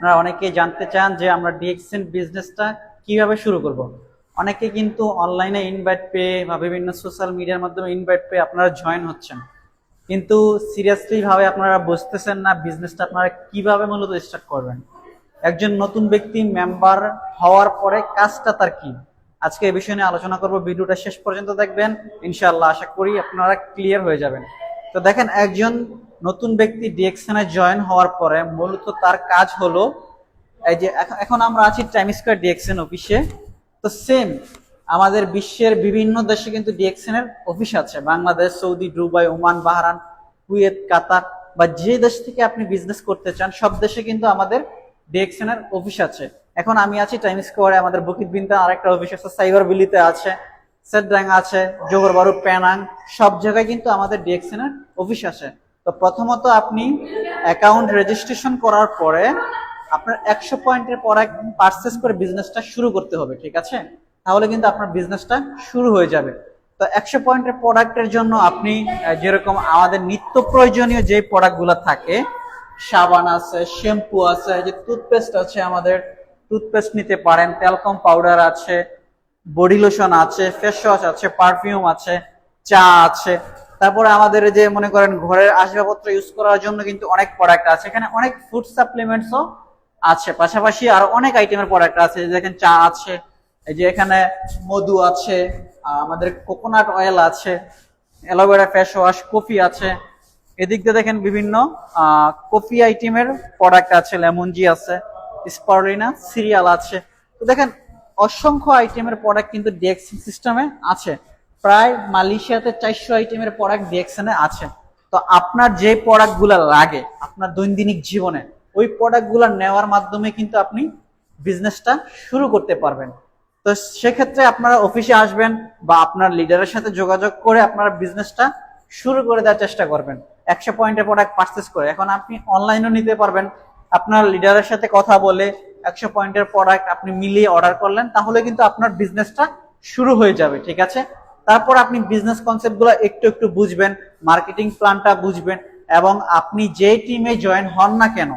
আপনারা অনেকেই জানতে চান যে আমরা ডিএক্সএন বিজনেসটা কীভাবে শুরু করব। অনেকে কিন্তু অনলাইনে ইনভাইট পেয়ে বা বিভিন্ন সোশ্যাল মিডিয়ার মাধ্যমে ইনভাইট পেয়ে আপনারা জয়েন হচ্ছেন। কিন্তু সিরিয়াসলি ভাবে আপনারা বুঝতেছেন না বিজনেসটা আপনারা কীভাবে মূলত স্টার্ট করবেন। একজন নতুন ব্যক্তি মেম্বার হওয়ার পরে কাজটা তার কি? আজকে এই বিষয় নিয়ে আলোচনা করব, ভিডিওটা শেষ পর্যন্ত দেখবেন। ইনশাআল্লাহ আশা করি আপনারা ক্লিয়ার হয়ে যাবেন। তো দেখেন, একজন নতুন ব্যক্তি ডিএক্সএনে জয়েন হওয়ার পরে মূলত তার কাজ হলো, এই যে এখন- আমরা আছি টাইম স্কোয়ার ডিএক্সএন অফিসে তো সেম আমাদের বিশ্বের বিভিন্ন দেশে কিন্তু ডিএক্সএন এর অফিস আছে। Bangladesh, Saudi, Dubai, Oman Bahrain Kuwait, Qatar বা যে দেশ থেকে আপনি বিজনেস করতে চান, সব দেশে কিন্তু আমাদের ডিএক্সএন এর অফিস আছে। এখন আমি আছি টাইম স্কোয়ারে আমাদের বকিত বিনতে আরেকটা অফিস আছে সাইবার বিলিতে আছে সেটডাং আছে জোগরবারু প্যানাং সব জায়গায় কিন্তু আমাদের ডিএক্সএন এর অফিস আছে। তো প্রথমত আপনি অ্যাকাউন্ট রেজিস্ট্রেশন করার পরে আপনার একশো পয়েন্টের পরে পারচেস করে বিজনেসটা শুরু করতে হবে, ঠিক আছে? তাহলে কিন্তু আপনার বিজনেসটা শুরু হয়ে যাবে। তো একশো পয়েন্টের প্রোডাক্টের জন্য আপনি যেরকম আমাদের নিত্য প্রয়োজনীয় যে প্রোডাক্টগুলো থাকে, সাবান আছে শ্যাম্পু আছে যে টুথপেস্ট আছে আমাদের টুথপেস্ট নিতে পারেন ট্যালকম পাউডার আছে বডি লোশন আছে ফেস ওয়াশ আছে পারফিউম আছে, চা আছে তারপরে আমাদের যে মনে করেন ঘরের আসবাবপত্র ইউজ করার জন্য কিন্তু অনেক প্রোডাক্ট আছে। এখানে অনেক ফুড সাপ্লিমেন্টসও আছে। পাশাপাশি আরও অনেক আইটেমের প্রোডাক্ট আছে। এই যে দেখেন চা আছে, এই যে এখানে মধু আছে আমাদের কোকোনাট অয়েল আছে aloe vera face wash coffee আছে। এদিক দিয়ে দেখেন বিভিন্ন কফি আইটেমের প্রোডাক্ট আছে। লেমনজি আছে স্পারলিনা সিরিয়াল আছে। তো দেখেন অসংখ্য আইটেমের প্রোডাক্ট কিন্তু ডিএক্সএন সিস্টেমে আছে। প্রায় মালয়েশিয়াতে চারশো আইটেমের প্রোডাক্ট ডিএক্সএনে আছে। তো আপনার যে প্রোডাক্টগুলো লাগে, আপনার দৈনন্দিন জীবনে, ওই প্রোডাক্টগুলো নেওয়ার মাধ্যমে কিন্তু আপনি বিজনেসটা শুরু করতে পারবেন। তো সেক্ষেত্রে আপনারা অফিসে আসবেন বা আপনার লিডারের সাথে যোগাযোগ করে আপনারা বিজনেসটা শুরু করে দেওয়ার চেষ্টা করবেন। একশো পয়েন্টের প্রোডাক্ট পারচেস করে। এখন আপনি অনলাইনেও নিতে পারবেন। আপনার লিডারের সাথে কথা বলে একশো পয়েন্টের প্রোডাক্ট আপনি মিলিয়ে অর্ডার করলেন, তাহলে কিন্তু আপনার বিজনেসটা শুরু হয়ে যাবে, ঠিক আছে? তারপর আপনি বিজনেস কনসেপ্টগুলো একটু একটু বুঝবেন মার্কেটিং প্ল্যানটা বুঝবেন, এবং আপনি যে টিমে জয়েন হন না কেন,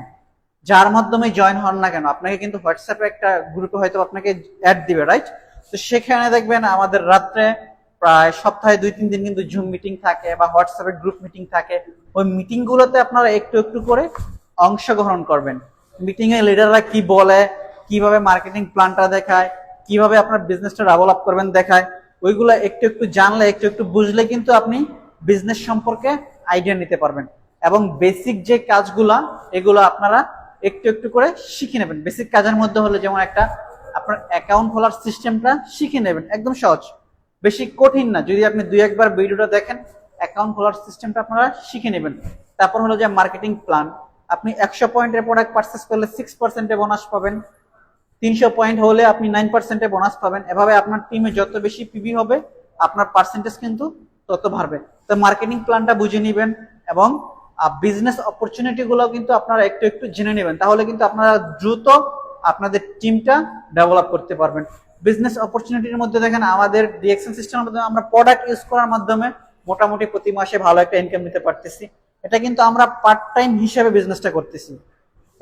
যার মাধ্যমে জয়েন হন না কেন, আপনাকে কিন্তু হোয়াটসঅ্যাপে একটা গ্রুপে হয়তো আপনাকে অ্যাড দিবে রাইট তো সেখানে দেখবেন আমাদের রাত্রে প্রায় সপ্তাহে দুই, তিন দিন কিন্তু জুম মিটিং থাকে বা হোয়াটসঅ্যাপে গ্রুপ মিটিং থাকে। ওই মিটিং গুলোতে আপনারা একটু একটু করে অংশগ্রহণ করবেন। মিটিং এ লিডাররা কি বলে, কীভাবে মার্কেটিং প্ল্যানটা দেখায়, কীভাবে আপনার বিজনেসটা ডেভেলপ করবেন দেখায় ওইগুলো একটু একটু জানলে, একটু একটু বুঝলে কিন্তু আপনি বিজনেস সম্পর্কে আইডিয়া নিতে পারবেন। এবং বেসিক যে কাজগুলা, এগুলো আপনারা একটু একটু করে শিখে নেবেন। বেসিক কাজের মধ্যে হলে যেমন একটা আপনার অ্যাকাউন্ট খোলার সিস্টেমটা শিখে নেবেন, একদম সহজ। বেশি কঠিন না। যদি আপনি দুই একবার ভিডিওটা দেখেন অ্যাকাউন্ট খোলার সিস্টেমটা আপনারা শিখে নেবেন। তারপর হলো যে মার্কেটিং প্ল্যান আপনি একশো পয়েন্টের প্রোডাক্ট পারচেস করলে সিক্স পার্সেন্টে বোনাস পাবেন। তিনশো পয়েন্ট হলে আপনি নাইন পার্সেন্টে বোনাস পাবেন। এভাবে আপনার টিমে যত বেশি পিবি হবে, আপনার পার্সেন্টেজ কিন্তু তত বাড়বে। তো মার্কেটিং প্ল্যানটা বুঝে নেবেন এবং বিজনেস অপরচুনিটি গুলো কিন্তু আপনারা একটু একটু জেনে নেবেন। তাহলে কিন্তু আপনারা দ্রুত আপনাদের টিমটা ডেভেলপ করতে পারবেন। বিজনেস অপরচুনিটির মধ্যে দেখেন, আমাদের ডিএক্সএন সিস্টেমের মাধ্যমে আমরা প্রোডাক্ট ইউজ করার মাধ্যমে মোটামুটি প্রতি মাসে ভালো একটা ইনকাম নিতে পারতেছি। এটা কিন্তু আমরা পার্ট টাইম হিসেবে বিজনেসটা করতেছি।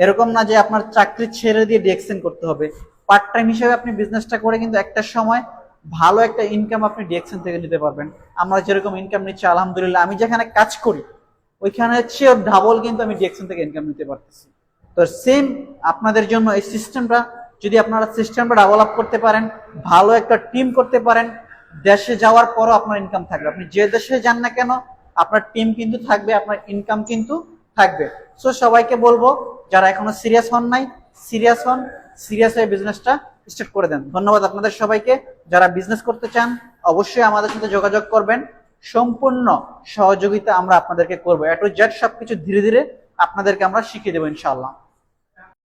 এরকম না যে আপনার চাকরি ছেড়ে দিয়ে ডিএক্সেন করতে হবে। পার্ট টাইম হিসেবে আপনি বিজনেসটা করে কিন্তু একটা সময় ভালো একটা ইনকাম আপনি ডিএক্সেন থেকে নিতে পারবেন। আমরা যেরকম ইনকাম নিচ্ছি, আলহামদুলিল্লাহ, আমি যেখানে কাজ করি, ওইখানে চেয়ে ডাবল কিন্তু আমি ডিএক্সেন থেকে ইনকাম নিতে পারতেছি। তো সেম আপনাদের জন্য এই সিস্টেমটা যদি আপনারা সিস্টেমটা ডেভেলপ করতে পারেন, ভালো একটা টিম করতে পারেন, দেশে যাওয়ার পরও আপনার ইনকাম থাকবে। আপনি যে দেশে যান না কেন, আপনার টিম কিন্তু থাকবে, আপনার ইনকাম কিন্তু থাকবে। সো সবাইকে বলব যারা এখনও সিরিয়াস হন নাই সিরিয়াস হন সিরিয়াস হয়ে বিজনেসটা স্টার্ট করে দেন। ধন্যবাদ আপনাদের সবাইকে। যারা বিজনেস করতে চান, অবশ্যই আমাদের সাথে যোগাযোগ করবেন। সম্পূর্ণ সহযোগিতা আমরা আপনাদেরকে করব। এটু জেট সবকিছু ধীরে ধীরে আপনাদেরকে আমরা শিখিয়ে দেবো, ইনশাআল্লাহ।